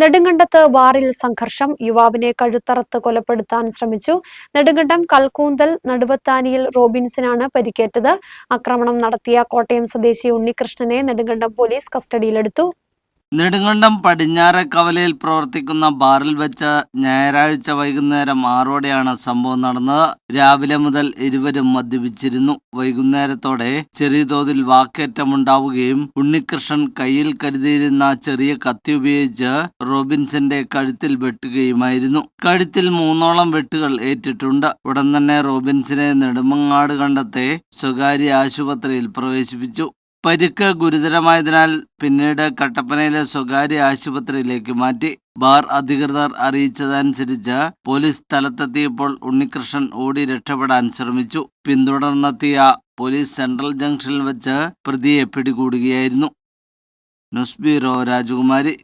നെടുങ്കണ്ടത്ത് ബാറിൽ സംഘർഷം. യുവാവിനെ കഴുത്തറത്ത് കൊലപ്പെടുത്താൻ ശ്രമിച്ചു. നെടുങ്കണ്ടം കൽക്കൂന്തൽ നടുവത്താനിയിൽ റോബിൻസിനാണ് പരിക്കേറ്റത്. ആക്രമണം നടത്തിയ കോട്ടയം സ്വദേശി ഉണ്ണികൃഷ്ണനെ നെടുങ്കണ്ടം പോലീസ് കസ്റ്റഡിയിലെടുത്തു. നെടുങ്കണ്ടം പടിഞ്ഞാറെ കവലയിൽ പ്രവർത്തിക്കുന്ന ബാറിൽ വെച്ച് ഞായറാഴ്ച വൈകുന്നേരം ആറോടെയാണ് സംഭവം നടന്നത്. രാവിലെ മുതൽ ഇരുവരും മദ്യപിച്ചിരുന്നു. വൈകുന്നേരത്തോടെ ചെറിയ തോതിൽ വാക്കേറ്റമുണ്ടാവുകയും ഉണ്ണികൃഷ്ണൻ കയ്യിൽ കരുതിയിരുന്ന ചെറിയ കത്തി ഉപയോഗിച്ച് റോബിൻസന്റെ കഴുത്തിൽ വെട്ടുകയുമായിരുന്നു. കഴുത്തിൽ മൂന്നോളം വെട്ടുകൾ ഏറ്റിട്ടുണ്ട്. ഉടൻ തന്നെ റോബിൻസിനെ നെടുമങ്ങാട് കണ്ടത്തെ സ്വകാര്യ ആശുപത്രിയിൽ പ്രവേശിപ്പിച്ചു. പരിക്ക് ഗുരുതരമായതിനാൽ പിന്നീട് കട്ടപ്പനയിലെ സ്വകാര്യ ആശുപത്രിയിലേക്ക് മാറ്റി. ബാർ അധികൃതർ അറിയിച്ചതനുസരിച്ച് പോലീസ് സ്ഥലത്തെത്തിയപ്പോൾ ഉണ്ണികൃഷ്ണൻ ഓടി രക്ഷപ്പെടാൻ ശ്രമിച്ചു. പിന്തുടർന്നെത്തിയ പോലീസ് സെൻട്രൽ ജംഗ്ഷനിൽ വെച്ച് പ്രതിയെ പിടികൂടുകയായിരുന്നു. ന്യൂസ് ബ്യൂറോ രാജകുമാരി.